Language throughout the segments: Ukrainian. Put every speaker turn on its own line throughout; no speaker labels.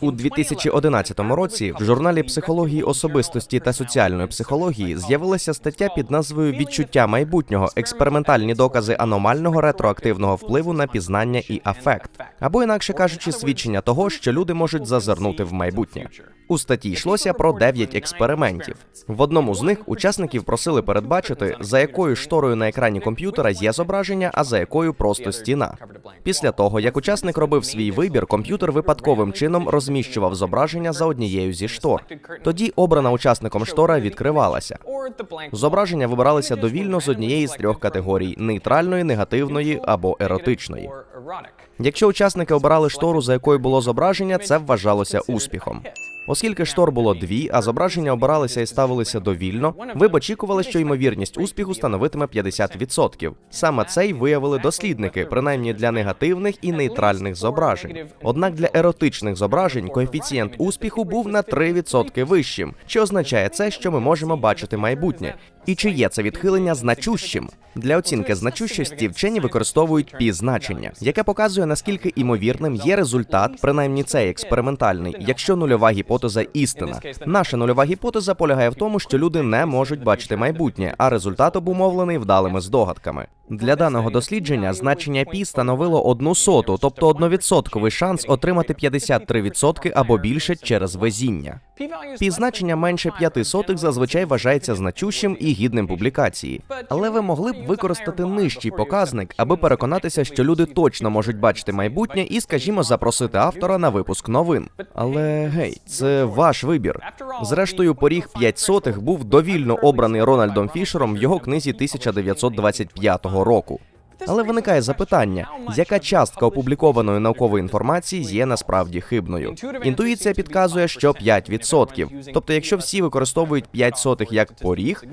У 2011 році в журналі психології особистості та соціальної психології з'явилася стаття під назвою Відчуття майбутнього експериментальні докази аномального ретроактивного впливу на пізнання і афект, або інакше кажучи, свідчення того, що люди можуть зазирнути в майбутнє. У статті йшлося про 9 експериментів. В одному з них учасників просили передбачити, за якою шторою на екрані комп'ютера є зображення, а за якою просто стіна. Після того, як учасник робив свій вибір, комп'ютер випадковим чином розміщував зображення за однією зі штор. Тоді обрана учасником штора відкривалася. Зображення вибиралися довільно з однієї з трьох категорій: нейтральної, негативної або еротичної. Якщо учасники обирали штору, за якою було зображення, це вважалося успіхом. Оскільки штор було дві, а зображення обиралися і ставилися довільно, ви б очікували, що ймовірність успіху становитиме 50%. Саме це й виявили дослідники, принаймні для негативних і нейтральних зображень. Однак для еротичних зображень коефіцієнт успіху був на 3% вищим, що означає це, що ми можемо бачити майбутнє. І чи є це відхилення значущим? Для оцінки значущості вчені використовують пі значення, яке показує наскільки імовірним є результат, принаймні цей експериментальний, якщо нульова гіпотеза істина. Наша нульова гіпотеза полягає в тому, що люди не можуть бачити майбутнє, а результат обумовлений вдалими здогадками. Для даного дослідження значення пі становило одну соту, тобто одновідсотковий шанс отримати 53% або більше через везіння. Пі значення менше п'яти сотих зазвичай вважається значущим і гідним публікації. Але ви могли б використати нижчий показник, аби переконатися, що люди точно можуть бачити майбутнє і, скажімо, запросити автора на випуск новин. Але гей, це ваш вибір. Зрештою, поріг 5 сотих був довільно обраний Рональдом Фішером в його книзі 1995 року. Але виникає запитання, яка частка опублікованої наукової інформації є насправді хибною. Інтуїція підказує, що 5%. Тобто, якщо всі використовують 5 сотих як поріг,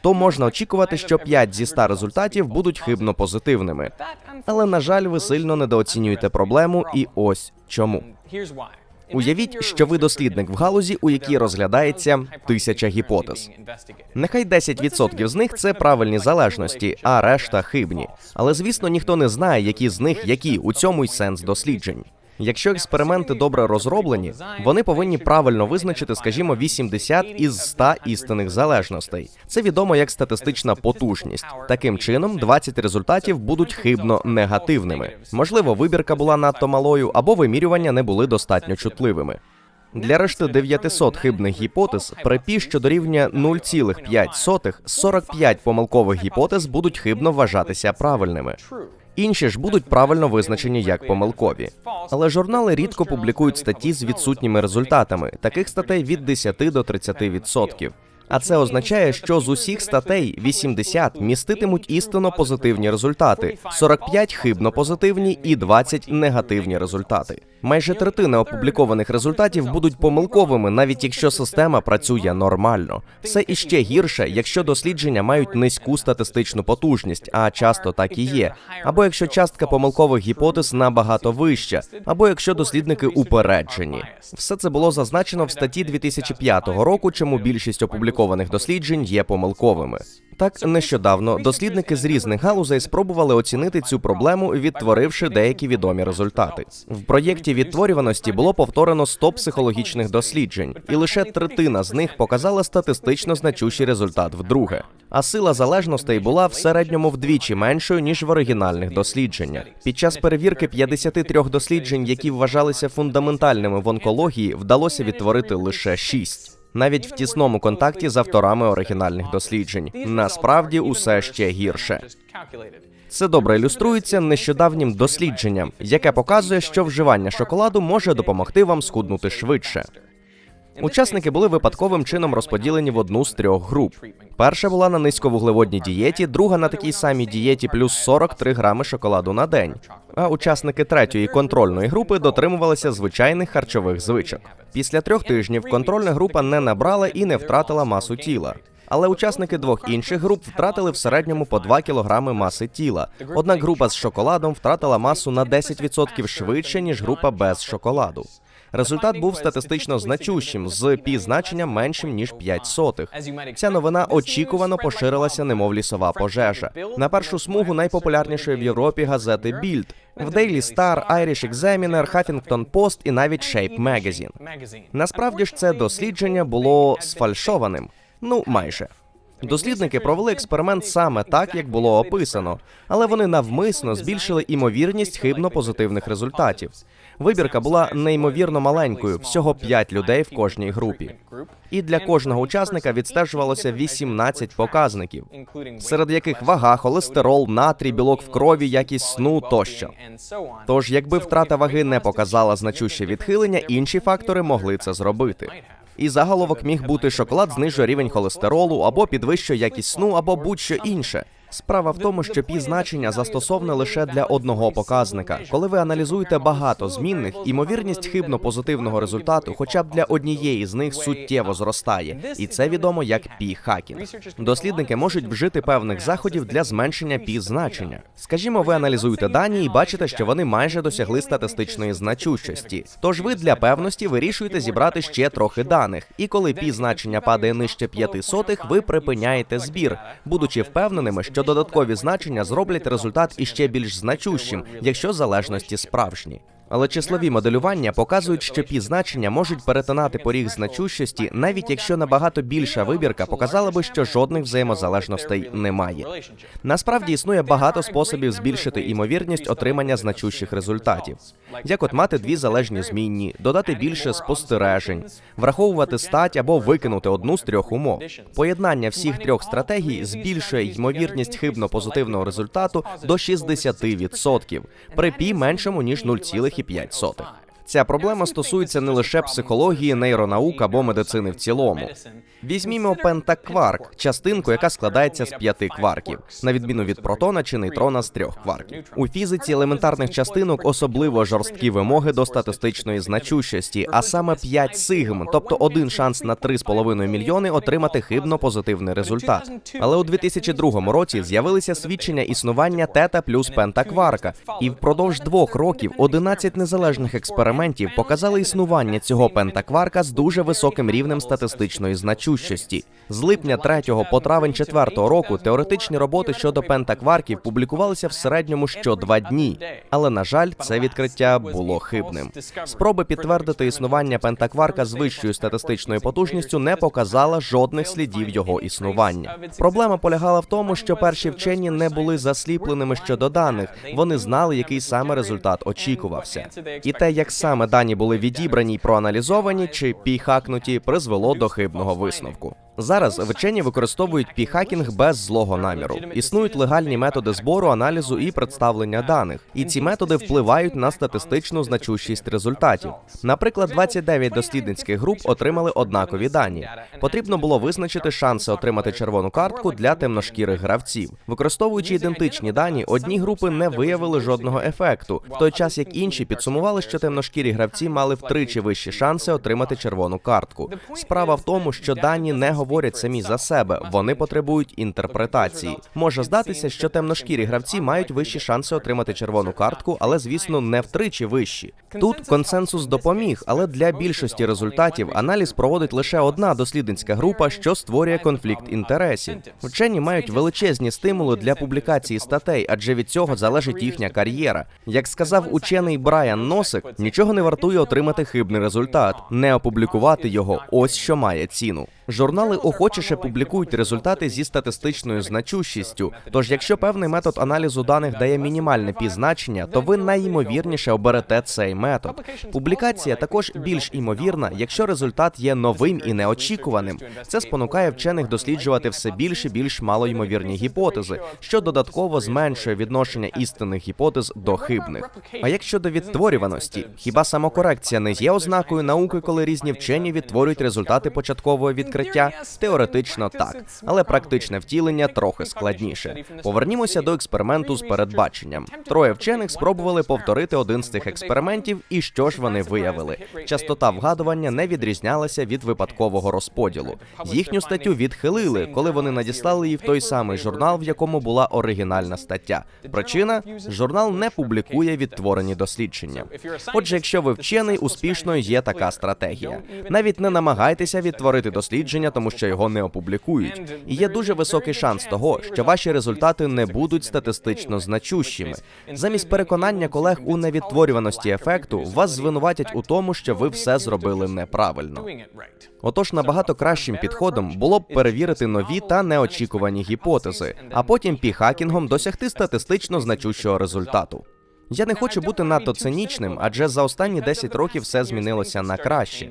то можна очікувати, що 5 зі 100 результатів будуть хибно позитивними. Але на жаль, ви сильно недооцінюєте проблему, і ось чому. Уявіть, що ви дослідник в галузі, у якій розглядається тисяча гіпотез. Нехай 10% з них це правильні залежності, а решта хибні. Але звісно, ніхто не знає, які з них які у цьому й сенс досліджень. Якщо експерименти добре розроблені, вони повинні правильно визначити, скажімо, 80 із 100 істинних залежностей. Це відомо як статистична потужність. Таким чином, 20 результатів будуть хибно негативними. Можливо, вибірка була надто малою, або вимірювання не були достатньо чутливими. Для решти 900 хибних гіпотез при пі, що дорівнює 0,5, 45 помилкових гіпотез будуть хибно вважатися правильними. Інші ж будуть правильно визначені як помилкові. Але журнали рідко публікують статті з відсутніми результатами. Таких статей від 10 до 30%. А це означає, що з усіх статей 80 міститимуть істинно позитивні результати, 45 хибно позитивні і 20 негативні результати. Майже третина опублікованих результатів будуть помилковими, навіть якщо система працює нормально. Все іще гірше, якщо дослідження мають низьку статистичну потужність, а часто так і є. Або якщо частка помилкових гіпотез набагато вища, або якщо дослідники упереджені. Все це було зазначено в статті 2005 року, чому більшість опублікованих досліджень є помилковими. Так, нещодавно дослідники з різних галузей спробували оцінити цю проблему, відтворивши деякі відомі результати. В проєкті відтворюваності було повторено 100 психологічних досліджень, і лише третина з них показала статистично значущий результат вдруге. А сила залежностей була в середньому вдвічі меншою ніж в оригінальних дослідженнях. Під час перевірки 53 досліджень, які вважалися фундаментальними в онкології, вдалося відтворити лише 6 навіть в тісному контакті з авторами оригінальних досліджень. Насправді усе ще гірше. Це добре ілюструється нещодавнім дослідженням, яке показує, що вживання шоколаду може допомогти вам схуднути швидше. Учасники були випадковим чином розподілені в одну з трьох груп. Перша була на низьковуглеводній дієті, друга на такій самій дієті, плюс 43 грами шоколаду на день. А учасники третьої контрольної групи дотримувалися звичайних харчових звичок. Після трьох тижнів контрольна група не набрала і не втратила масу тіла. Але учасники двох інших груп втратили в середньому по 2 кілограми маси тіла. Однак група з шоколадом втратила масу на 10% швидше ніж група без шоколаду. Результат був статистично значущим з пі значенням меншим ніж 5 сотих. Ця новина очікувано поширилася, немов лісова пожежа. На першу смугу найпопулярнішої в Європі газети Більд. В Daily Star, Irish Examiner, Huffington Post і навіть Shape Magazine. Насправді ж це дослідження було сфальшованим. Ну, майже. Дослідники провели експеримент саме так, як було описано, але вони навмисно збільшили імовірність хибно позитивних результатів. Вибірка була неймовірно маленькою, всього 5 людей в кожній групі. І для кожного учасника відстежувалося 18 показників, серед яких вага, холестерол, натрій, білок в крові, якість сну тощо. Тож, якби втрата ваги не показала значуще відхилення, інші фактори могли це зробити. І заголовок міг бути шоколад знижує рівень холестеролу або підвищує якість сну, або будь-що інше. Справа в тому, що пі значення застосоване лише для одного показника. Коли ви аналізуєте багато змінних, імовірність хибно позитивного результату, хоча б для однієї з них суттєво зростає, і це відомо як пі хакінг. Дослідники можуть вжити певних заходів для зменшення пі значення. Скажімо, ви аналізуєте дані і бачите, що вони майже досягли статистичної значущості. Тож ви для певності вирішуєте зібрати ще трохи даних. І коли пі значення падає нижче 5 сотих, ви припиняєте збір, будучи впевненими, що додаткові значення зроблять результат іще більш значущим, якщо залежності справжні. Але числові моделювання показують, що пі значення можуть перетинати поріг значущості, навіть якщо набагато більша вибірка показала би, що жодних взаємозалежностей немає. Насправді існує багато способів збільшити імовірність отримання значущих результатів, як от мати дві залежні змінні, додати більше спостережень, враховувати стать або викинути одну з трьох умов. Поєднання всіх трьох стратегій збільшує ймовірність хибно позитивного результату до 60% при пі меншому ніж 0,5. Ця проблема стосується не лише психології, нейронаук або медицини в цілому. Візьмімо пентакварк, частинку, яка складається з п'яти кварків, на відміну від протона чи нейтрона з трьох кварків. У фізиці елементарних частинок особливо жорсткі вимоги до статистичної значущості, а саме 5 сигм, тобто один шанс на 3,5 мільйони отримати хибно позитивний результат. Але у 2002 році з'явилися свідчення існування тета плюс пентакварка, і впродовж двох років 11 незалежних експериментів показали існування цього пентакварка з дуже високим рівнем статистичної значущості. З липня 3 по травень 4 року теоретичні роботи щодо пентакварків публікувалися в середньому що два дні. Але на жаль, це відкриття було хибним. Спроби підтвердити існування пентакварка з вищою статистичною потужністю не показала жодних слідів його існування. Проблема полягала в тому, що перші вчені не були засліпленими щодо даних. Вони знали, який саме результат очікувався. І те, як саме дані були відібрані й проаналізовані чи піхакнуті, призвело до хибного висновку висновку. Зараз вчені використовують піхакінг без злого наміру. Існують легальні методи збору, аналізу і представлення даних, і ці методи впливають на статистичну значущість результатів. Наприклад, 29 дослідницьких груп отримали однакові дані. Потрібно було визначити шанси отримати червону картку для темношкірих гравців. Використовуючи ідентичні дані, одні групи не виявили жодного ефекту, в той час як інші підсумували, що темношкірі гравці мали втричі вищі шанси отримати червону картку. Справа в тому, що дані не говорять самі за себе, вони потребують інтерпретації. Може здатися, що темношкірі гравці мають вищі шанси отримати червону картку, але звісно не втричі вищі. Тут консенсус допоміг, але для більшості результатів аналіз проводить лише одна дослідницька група, що створює конфлікт інтересів. Вчені мають величезні стимули для публікації статей, адже від цього залежить їхня кар'єра. Як сказав учений Брайан Носик, нічого не вартує отримати хибний результат, не опублікувати його. Ось що має ціну. Журнали охочіше публікують результати зі статистичною значущістю. Тож, якщо певний метод аналізу даних дає мінімальне пізначення, то ви найімовірніше оберете цей метод. Публікація також більш імовірна, якщо результат є новим і неочікуваним. Це спонукає вчених досліджувати все більш і більш малоймовірні гіпотези, що додатково зменшує відношення істинних гіпотез до хибних. А як щодо відтворюваності, хіба самокорекція не є ознакою науки, коли різні вчені відтворюють результати початкового відкриття? Відкриття? Теоретично так, але практичне втілення трохи складніше. Повернімося до експерименту з передбаченням. Троє вчених спробували повторити один з цих експериментів, і що ж вони виявили? Частота вгадування не відрізнялася від випадкового розподілу. Їхню статтю відхилили, коли вони надіслали її в той самий журнал, в якому була оригінальна стаття. Причина журнал не публікує відтворені дослідження. Отже, якщо ви вчений, успішною є така стратегія. Навіть не намагайтеся відтворити дослідження, тому що його не опублікують. І є дуже високий шанс того, що ваші результати не будуть статистично значущими. Замість переконання колег у невідтворюваності ефекту, вас звинуватять у тому, що ви все зробили неправильно. Отож, набагато кращим підходом було б перевірити нові та неочікувані гіпотези, а потім піхакінгом досягти статистично значущого результату. Я не хочу бути надто цинічним, адже за останні 10 років все змінилося на краще.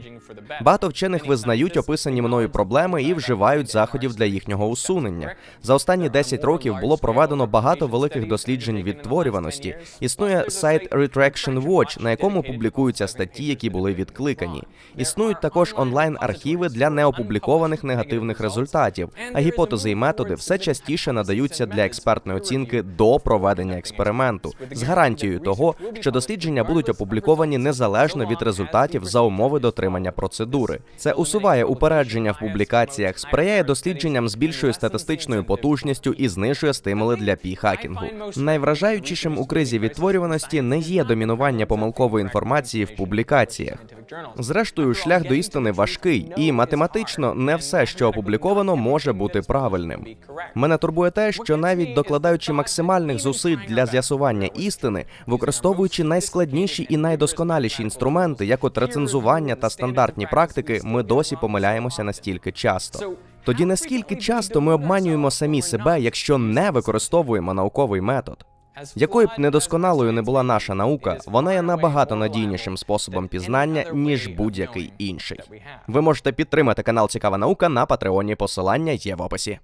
Багато вчених визнають описані мною проблеми і вживають заходів для їхнього усунення. За останні 10 років було проведено багато великих досліджень відтворюваності. Існує сайт Retraction Watch, на якому публікуються статті, які були відкликані. Існують також онлайн-архіви для неопублікованих негативних результатів, а гіпотези і методи все частіше надаються для експертної оцінки до проведення експерименту з гарантією того, що дослідження будуть опубліковані незалежно від результатів за умови дотримання процедури. Це усуває упередження в публікаціях, сприяє дослідженням з більшою статистичною потужністю і знижує стимули для пі-хакінгу. Найвражаючішим у кризі відтворюваності не є домінування помилкової інформації в публікаціях. Зрештою, шлях до істини важкий, і математично не все, що опубліковано, може бути правильним. Мене турбує те, що навіть докладаючи максимальних зусиль для з'ясування істини, використовуючи найскладніші і найдосконаліші інструменти, як от рецензування та стандартні практики, ми досі помиляємося настільки часто. Тоді наскільки часто ми обманюємо самі себе, якщо не використовуємо науковий метод? Якою б недосконалою не була наша наука, вона є набагато надійнішим способом пізнання ніж будь-який інший. Ви можете підтримати канал Цікава наука на Патреоні. Посилання є в описі.